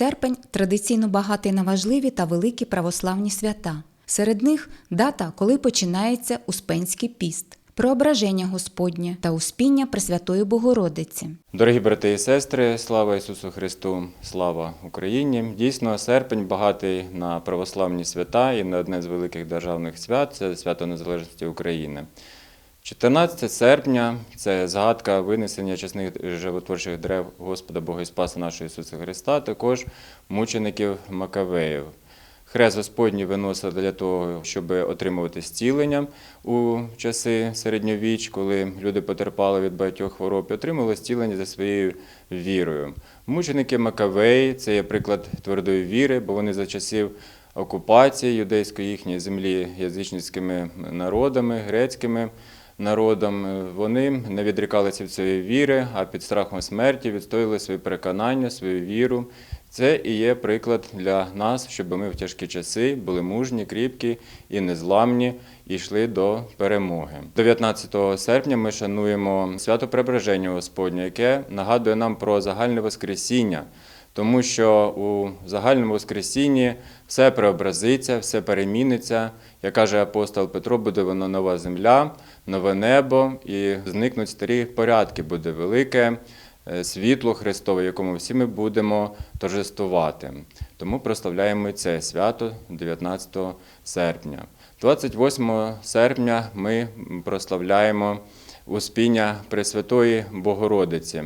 Серпень традиційно багатий на важливі та великі православні свята. Серед них дата, коли починається Успенський піст, Преображення Господнє та Успіння Пресвятої Богородиці. Дорогі брати і сестри, слава Ісусу Христу, слава Україні! Дійсно, серпень багатий на православні свята і на одне з великих державних свят це свято Незалежності України. 14 серпня це згадка винесення чесних животворчих дерев Господа Бога і Спаса нашого Ісуса Христа, також мучеників Макавеїв. Хрест Господній виносили для того, щоб отримувати зцілення у часи середньовіч, коли люди потерпали від багатьох хвороб, і отримали зцілення за своєю вірою. Мученики Макавеї це є приклад твердої віри, бо вони за часів окупації юдейської їхньої землі язичницькими народами, грецькими народом, вони не відрікалися від своєї віри, а під страхом смерті відстояли свої переконання, свою віру. Це і є приклад для нас, щоб ми в тяжкі часи були мужні, кріпкі і незламні і йшли до перемоги. 19 серпня ми шануємо свято Преображення Господнє, яке нагадує нам про загальне Воскресіння. Тому що у загальному Воскресінні все преобразиться, все переміниться. Як каже апостол Петро, буде воно нова земля, нове небо, і зникнуть старі порядки, буде велике е, світло Христове, якому всі ми будемо торжествувати. Тому прославляємо це свято 19 серпня. 28 серпня ми прославляємо Успіння Пресвятої Богородиці.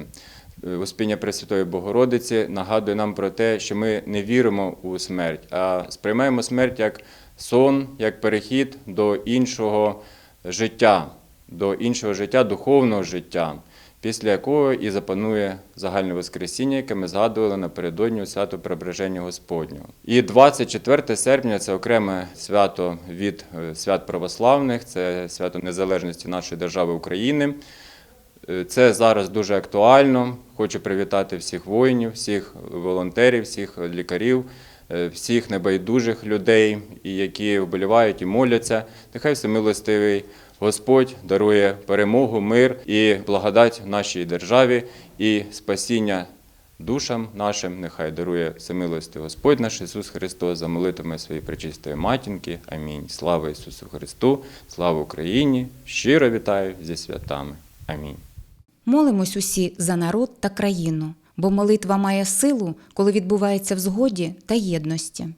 Е, Успіння Пресвятої Богородиці нагадує нам про те, що ми не віримо у смерть, а сприймаємо смерть як сон, як перехід до іншого життя, до іншого життя, духовного життя, після якого і запанує загальне Воскресіння, яке ми згадували напередодні у свято Преображення Господнього. І 24 серпня це окреме свято від е, свят православних, це свято незалежності нашої держави України. Е, Це зараз дуже актуально. Хочу привітати всіх воїнів, всіх волонтерів, всіх лікарів, е, всіх небайдужих людей, які вболівають і моляться. Нехай всемилостивий Господь дарує перемогу, мир і благодать нашій державі і спасіння душам нашим. Нехай дарує всемилостивий Господь наш Ісус Христос за молитвами своєї пречистої матінки. Амінь. Слава Ісусу Христу, слава Україні! Щиро вітаю зі святами. Амінь. Молимось усі за народ та країну, бо молитва має силу, коли відбувається в згоді та єдності.